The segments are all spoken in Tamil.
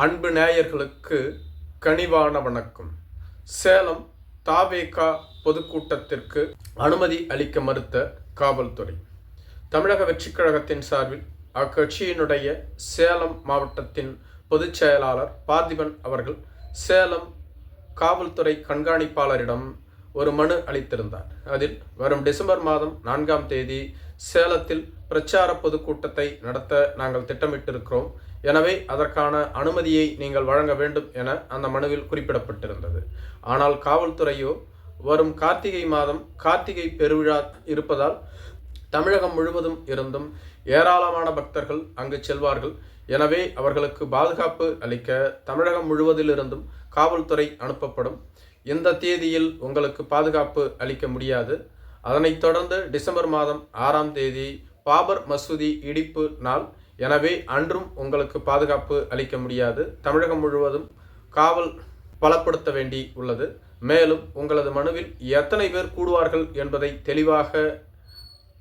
அன்பு நேயர்களுக்கு கனிவான வணக்கம். சேலம் தாவேகா பொதுக்கூட்டத்திற்கு அனுமதி அளிக்க மறுத்த காவல்துறை. தமிழக வெற்றிக் கழகத்தின் சார்பில் அக்கட்சியினுடைய சேலம் மாவட்டத்தின் பொதுச் செயலாளர் பார்த்திபன் அவர்கள் சேலம் காவல்துறை கண்காணிப்பாளரிடம் ஒரு மனு அளித்திருந்தார். அதில் வரும் டிசம்பர் மாதம் நான்காம் தேதி சேலத்தில் பிரச்சார பொதுக்கூட்டத்தை நடத்த நாங்கள் திட்டமிட்டிருக்கிறோம். எனவே அதற்கான அனுமதியை நீங்கள் வழங்க வேண்டும் என அந்த மனுவில் குறிப்பிடப்பட்டிருந்தது. ஆனால் காவல்துறையோ வரும் கார்த்திகை மாதம் கார்த்திகை பெருவிழா இருப்பதால் தமிழகம் முழுவதும் இருந்தும் ஏராளமான பக்தர்கள் அங்கு செல்வார்கள். எனவே அவர்களுக்கு பாதுகாப்பு அளிக்க தமிழகம் முழுவதிலிருந்தும் காவல்துறை அனுப்பப்படும். இந்த தேதியில் உங்களுக்கு பாதுகாப்பு அளிக்க முடியாது. அதனைத் தொடர்ந்து டிசம்பர் மாதம் ஆறாம் தேதி பாபர் மசூதி இடிப்பு நாள் எனவே அன்றும் உங்களுக்கு பாதுகாப்பு அளிக்க முடியாது. தமிழகம் முழுவதும் காவல் பலப்படுத்த வேண்டி உள்ளது. மேலும் உங்களது மனுவில் எத்தனை பேர் கூடுவார்கள் என்பதை தெளிவாக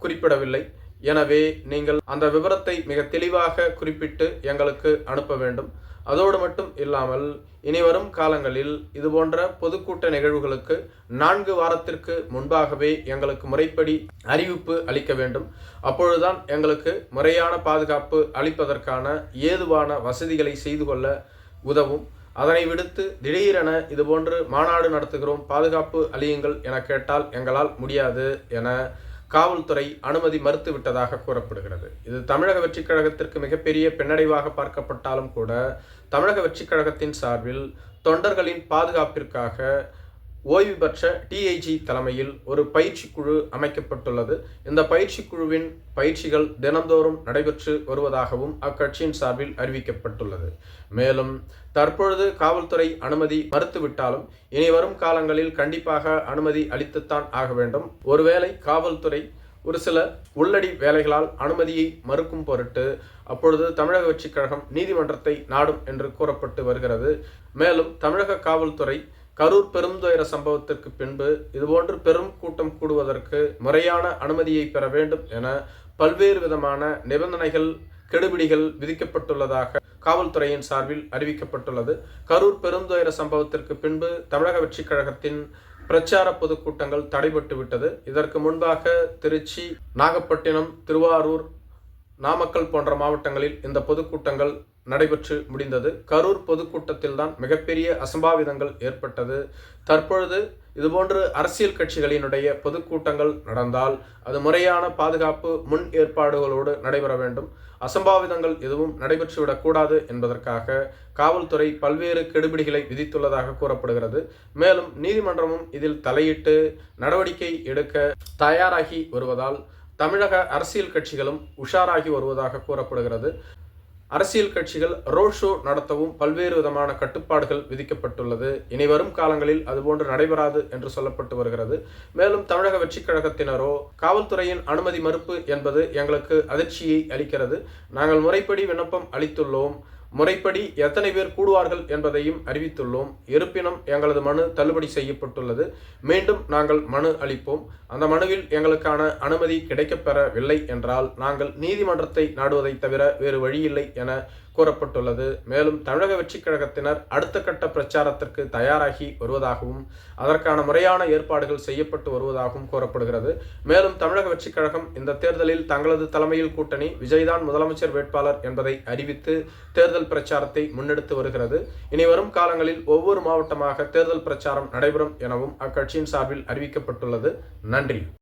குறிப்பிடவில்லை. எனவே நீங்கள் அந்த விவரத்தை மிக தெளிவாக குறிப்பிட்டு எங்களுக்கு அனுப்ப வேண்டும். அதோடு மட்டும் இல்லாமல் இனி வரும் காலங்களில் இதுபோன்ற பொதுக்கூட்ட நிகழ்வுகளுக்கு நான்கு வாரத்திற்கு முன்பாகவே எங்களுக்கு முறைப்படி அறிவிப்பு அளிக்க வேண்டும். அப்பொழுதுதான் எங்களுக்கு முறையான பாதுகாப்பு அளிப்பதற்கான ஏதுவான வசதிகளை செய்து கொள்ள உதவும். அதனை விடுத்து திடீரென இதுபோன்று மாநாடு நடத்துகிறோம். பாதுகாப்பு அழியுங்கள் என கேட்டால் எங்களால் முடியாது என காவல்துறை அனுமதி மறுத்துவிட்டதாக கூறப்படுகிறது. இது தமிழக வெற்றிக் கழகத்திற்கு மிகப்பெரிய பின்னடைவாக பார்க்கப்பட்டாலும் கூட தமிழக வெற்றிக் கழகத்தின் சார்பில் தொண்டர்களின் பாதுகாப்பிற்காக ஓய்வு பெற்ற டிஐஜி தலைமையில் ஒரு பயிற்சி குழு அமைக்கப்பட்டுள்ளது. இந்த பயிற்சி குழுவின் பயிற்சிகள் தினந்தோறும் நடைபெற்று வருவதாகவும் அக்கட்சியின் சார்பில் அறிவிக்கப்பட்டுள்ளது. மேலும் தற்பொழுது காவல்துறை அனுமதி மறுத்துவிட்டாலும் இனி வரும் காலங்களில் கண்டிப்பாக அனுமதி அளித்துத்தான் ஆக வேண்டும். ஒருவேளை காவல்துறை ஒரு சில உள்ளடி வேலைகளால் அனுமதியை மறுக்கும் பொருட்டு அப்பொழுது தமிழக வெற்றிக் கழகம் நீதிமன்றத்தை நாடும் என்று கூறப்பட்டு வருகிறது. மேலும் தமிழக காவல்துறை கரூர் பெருந்துயர சம்பவத்திற்கு பின்பு இதுபோன்று பெரும் கூட்டம் கூடுவதற்கு முறையான அனுமதியை பெற வேண்டும் என பல்வேறு விதமான நிபந்தனைகள் கெடுபிடிகள் விதிக்கப்பட்டுள்ளதாக காவல்துறையின் சார்பில் அறிவிக்கப்பட்டுள்ளது. கரூர் பெருந்துயர சம்பவத்திற்கு பின்பு தமிழக வெற்றிக் கழகத்தின் பிரச்சார பொதுக்கூட்டங்கள் தடைபட்டு விட்டது இதற்கு முன்பாக திருச்சி நாகப்பட்டினம் திருவாரூர் நாமக்கல் போன்ற மாவட்டங்களில் இந்த பொதுக்கூட்டங்கள் நடைபெற்று முடிந்தது. கரூர் பொதுக்கூட்டத்தில்தான் மிகப்பெரிய அசம்பாவிதங்கள் ஏற்பட்டது. தற்பொழுது இதுபோன்று அரசியல் கட்சிகளினுடைய பொதுக்கூட்டங்கள் நடந்தால் அது முறையான பாதுகாப்பு முன் ஏற்பாடுகளோடு நடைபெற வேண்டும். அசம்பாவிதங்கள் எதுவும் நடைபெற்றுவிடக்கூடாது என்பதற்காக காவல்துறை பல்வேறு கெடுபிடிகளை விதித்துள்ளதாக கூறப்படுகிறது. மேலும் நீதிமன்றமும் இதில் தலையிட்டு நடவடிக்கை எடுக்க தயாராகி வருவதால் தமிழக அரசியல் கட்சிகளும் உஷாராகி வருவதாக கூறப்படுகிறது. அரசியல் கட்சிகள் ரோட் ஷோ நடத்தவும் பல்வேறு விதமான கட்டுப்பாடுகள் விதிக்கப்பட்டுள்ளது. இனி வரும் காலங்களில் அதுபோன்று நடைபெறாது என்று சொல்லப்பட்டு வருகிறது. மேலும் தமிழக வெற்றிக் கழகத்தினரோ காவல்துறையின் அனுமதி மறுப்பு என்பது எங்களுக்கு அதிர்ச்சியை அளிக்கிறது. நாங்கள் முறைப்படி விண்ணப்பம் அளித்துள்ளோம். முறைப்படி எத்தனை பேர் கூடுவார்கள் என்பதையும் அறிவித்துள்ளோம். இருப்பினும் எங்களது மனு தள்ளுபடி செய்யப்பட்டுள்ளது. மீண்டும் நாங்கள் மனு அளிப்போம். அந்த மனுவில் எங்களுக்கான அனுமதி கிடைக்கப்பெறவில்லை என்றால் நாங்கள் நீதிமன்றத்தை நாடுவதை தவிர வேறு வழியில்லை என கூறப்பட்டுள்ளது மேலும் தமிழக வெற்றிக் கழகத்தினர் அடுத்த கட்ட பிரச்சாரத்திற்கு தயாராகி வருவதாகவும் அதற்கான முறையான ஏற்பாடுகள் செய்யப்பட்டு வருவதாகவும் கூறப்படுகிறது மேலும் தமிழக வெற்றிக் கழகம் இந்த தேர்தலில் தங்களது தலைமையில் கூட்டணி விஜய்தான் முதலமைச்சர் வேட்பாளர் என்பதை அறிவித்து தேர்தல் பிரச்சாரத்தை முன்னெடுத்து வருகிறது. இனி வரும் காலங்களில் ஒவ்வொரு மாவட்டமாக தேர்தல் பிரச்சாரம் நடைபெறும் எனவும் அக்கட்சியின் சார்பில் அறிவிக்கப்பட்டுள்ளது. நன்றி.